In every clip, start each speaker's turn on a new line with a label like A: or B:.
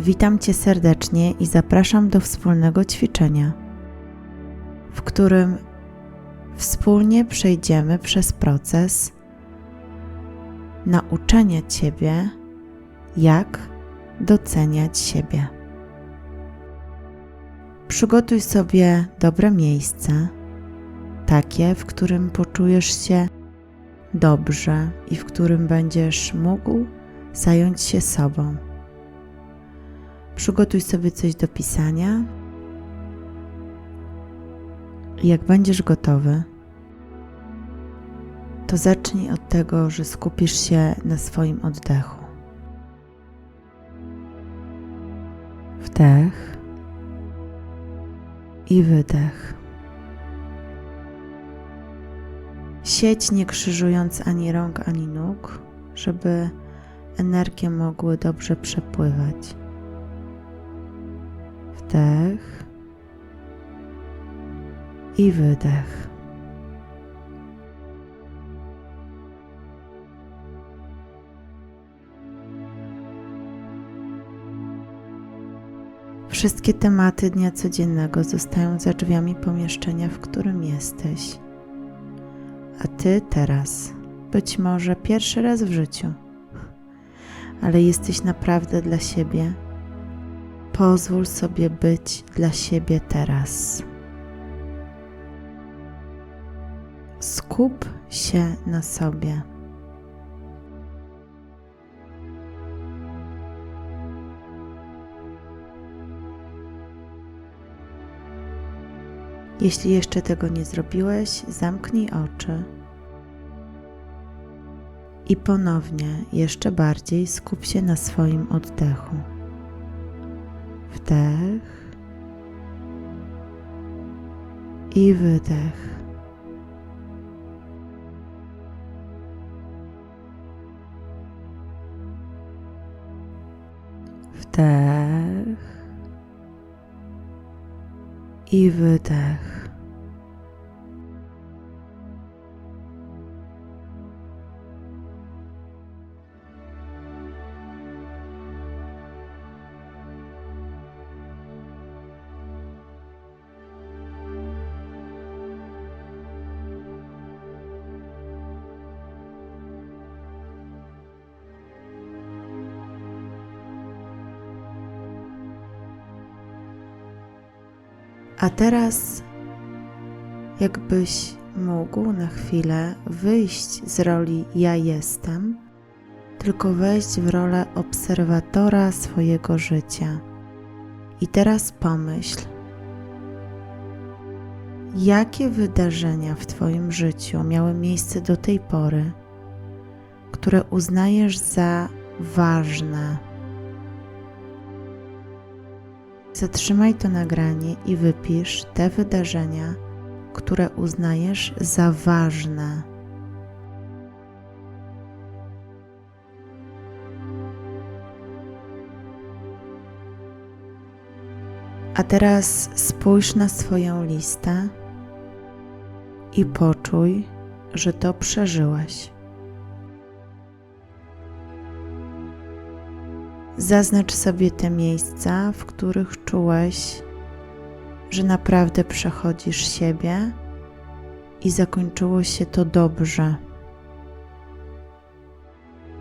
A: Witam Cię serdecznie i zapraszam do wspólnego ćwiczenia, w którym wspólnie przejdziemy przez proces nauczenia Ciebie, jak doceniać siebie. Przygotuj sobie dobre miejsce, takie, w którym poczujesz się dobrze i w którym będziesz mógł zająć się sobą. Przygotuj sobie coś do pisania. Jak będziesz gotowy, to zacznij od tego, że skupisz się na swoim oddechu. Wdech i wydech. Sieć nie krzyżując ani rąk, ani nóg, żeby energie mogły dobrze przepływać. Wdech i wydech. Wszystkie tematy dnia codziennego zostają za drzwiami pomieszczenia, w którym jesteś. A ty teraz, być może pierwszy raz w życiu, ale jesteś naprawdę dla siebie. Pozwól sobie być dla siebie teraz. Skup się na sobie. Jeśli jeszcze tego nie zrobiłeś, zamknij oczy i ponownie jeszcze bardziej skup się na swoim oddechu. Wdech i wydech. Wdech i wydech. A teraz, jakbyś mógł na chwilę wyjść z roli ja jestem, tylko wejść w rolę obserwatora swojego życia. I teraz pomyśl, jakie wydarzenia w Twoim życiu miały miejsce do tej pory, które uznajesz za ważne Zatrzymaj to nagranie i wypisz te wydarzenia, które uznajesz za ważne. A teraz spójrz na swoją listę i poczuj, że to przeżyłeś. Zaznacz sobie te miejsca, w których czułeś, że naprawdę przechodzisz siebie i zakończyło się to dobrze.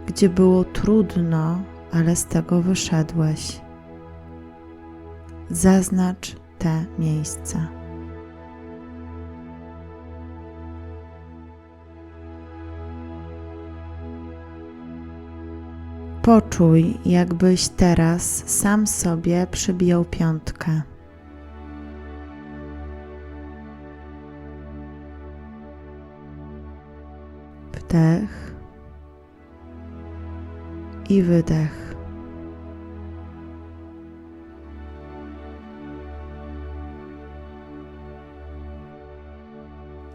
A: Gdzie było trudno, ale z tego wyszedłeś. Zaznacz te miejsca. Poczuj, jakbyś teraz sam sobie przybijał piątkę. Wdech i wydech.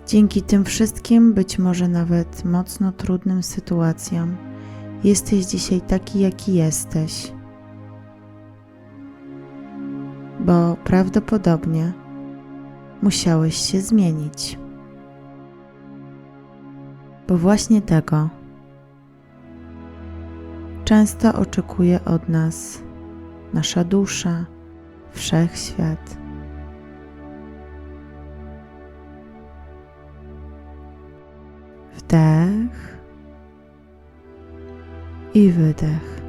A: Dzięki tym wszystkim, być może nawet mocno trudnym sytuacjom, Jesteś dzisiaj taki, jaki jesteś, bo prawdopodobnie musiałeś się zmienić. Bo właśnie tego często oczekuje od nas nasza dusza, wszechświat. Wdech i wydech.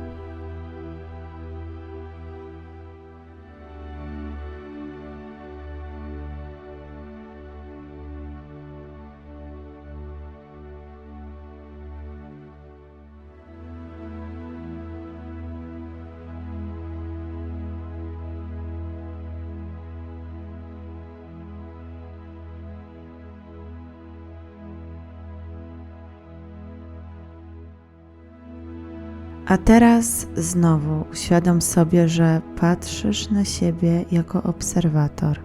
A: A teraz znowu uświadom sobie, że patrzysz na siebie jako obserwator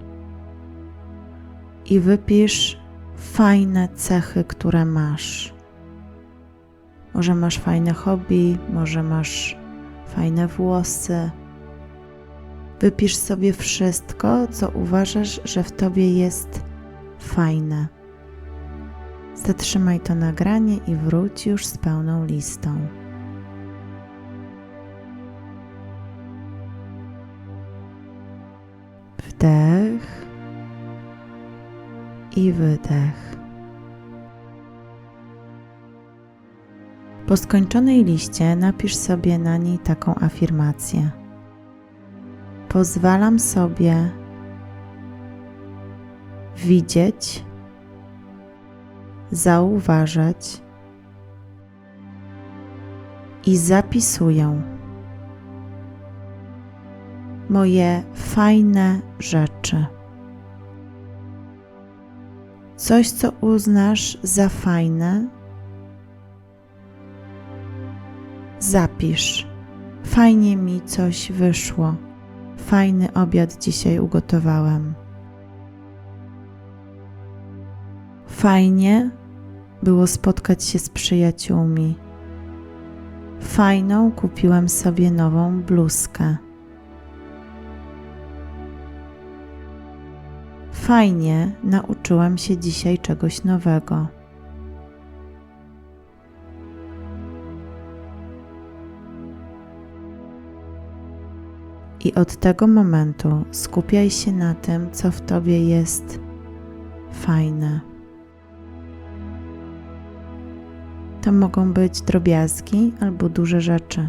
A: i wypisz fajne cechy, które masz. Może masz fajne hobby, może masz fajne włosy. Wypisz sobie wszystko, co uważasz, że w tobie jest fajne. Zatrzymaj to nagranie i wróć już z pełną listą. Wydech. Po skończonej liście napisz sobie na niej taką afirmację. Pozwalam sobie widzieć, zauważać i zapisuję moje fajne rzeczy. Coś, co uznasz za fajne, zapisz. Fajnie mi coś wyszło. Fajny obiad dzisiaj ugotowałem. Fajnie było spotkać się z przyjaciółmi. Fajną kupiłem sobie nową bluzkę. Fajnie, nauczyłam się dzisiaj czegoś nowego. I od tego momentu skupiaj się na tym, co w tobie jest fajne. To mogą być drobiazgi albo duże rzeczy.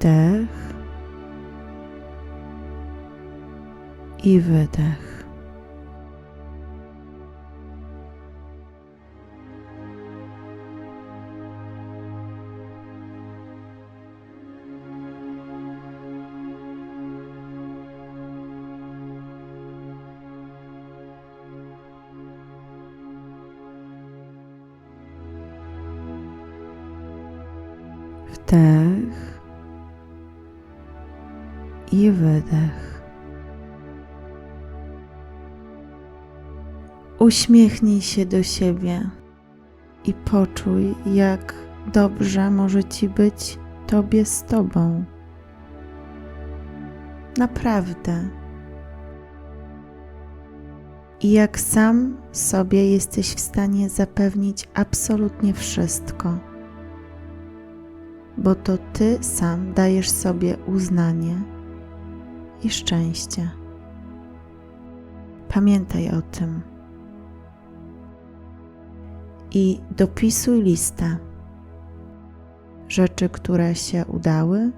A: Wdech i wydech. Wdech i wydech. Uśmiechnij się do siebie i poczuj, jak dobrze może ci być Tobie z Tobą. Naprawdę. I jak sam sobie jesteś w stanie zapewnić absolutnie wszystko, bo to Ty sam dajesz sobie uznanie i szczęście. Pamiętaj o tym. I dopisuj listę rzeczy, które się udały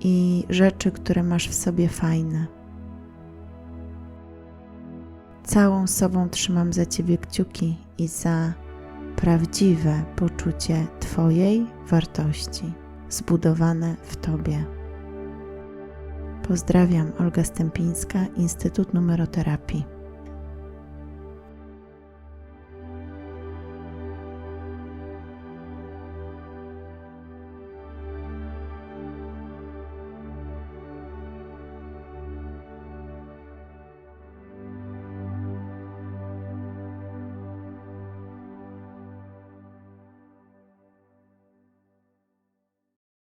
A: i rzeczy, które masz w sobie fajne. Całą sobą trzymam za Ciebie kciuki i za prawdziwe poczucie Twojej wartości zbudowane w Tobie. Pozdrawiam, Olga Stępińska, Instytut Numeroterapii.